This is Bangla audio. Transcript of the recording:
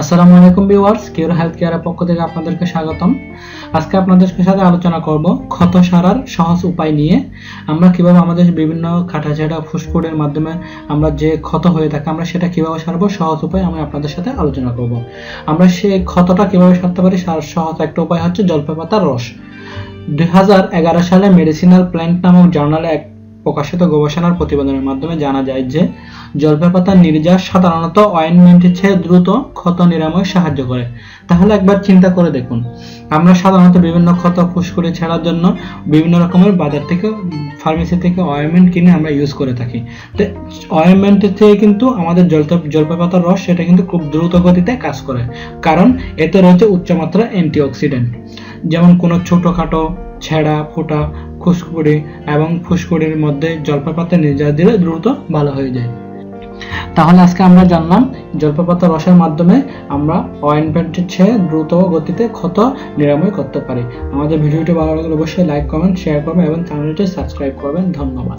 আসসালামু আলাইকুম ভিউয়ার্স কিউর হেলথ কেয়ারের পক্ষ থেকে আপনাদেরকে স্বাগতম। আজকে আপনাদের সাথে আলোচনা করব ক্ষত সারার সহজ উপায় নিয়ে। আমরা কীভাবে আমাদের বিভিন্ন কাটাছেঁড়া ফুসফুডের মাধ্যমে আমরা যে ক্ষত হয়ে থাকে, আমরা সেটা কীভাবে সারবো, সহজ উপায় আমি আপনাদের সাথে আলোচনা করব। আমরা সেই ক্ষতটা কীভাবে সারতে পারি, সার সহজ একটা উপায় হচ্ছে জলপাই পাতার রস। দুই হাজার এগারো সালে মেডিসিনাল প্ল্যান্ট নামক জার্নালে এক প্রকাশিত গবেষণার প্রতিবেদনের মাধ্যমে জানা যায় যে, জলপাই পাতার নির্যাস সাধারণত অয়েনমেন্টের চেয়ে দ্রুত ক্ষত নিরাময়ে সাহায্য করে। তাহলে একবার চিন্তা করে দেখুন। আমরা সাধারণত বিভিন্ন ক্ষত, ফুসকুড়ি ছাড়ার জন্য বিভিন্ন রকমের বাজার থেকে, ফার্মেসি থেকে অয়েনমেন্ট কিনে আমরা ইউজ করে থাকি। তো অয়েনমেন্টের থেকে কিন্তু আমাদের জলপাই পাতার রস সেটা কিন্তু খুব দ্রুত গতিতে কাজ করে। কারণ এতে রয়েছে উচ্চমাত্রা অ্যান্টিঅক্সিডেন্ট যেমন কোনো ছোটোখাটো ছেঁড়া, ফোটা খুসকুড়ি এবং ফুসকুড়ির মধ্যে জলপাই পাতা নির্যাস দিলে দ্রুত ভালো হয়ে যায়। তাহলে আজকে আমরা জানলাম জলপ্রপাত রসের মাধ্যমে আমরা অয়েনমেন্টের চেয়ে দ্রুত গতিতে ক্ষত নিরাময় করতে পারি। আমাদের ভিডিওটি ভালো লাগলে অবশ্যই লাইক কমেন্ট শেয়ার করবেন এবং চ্যানেলটি সাবস্ক্রাইব করবেন। ধন্যবাদ।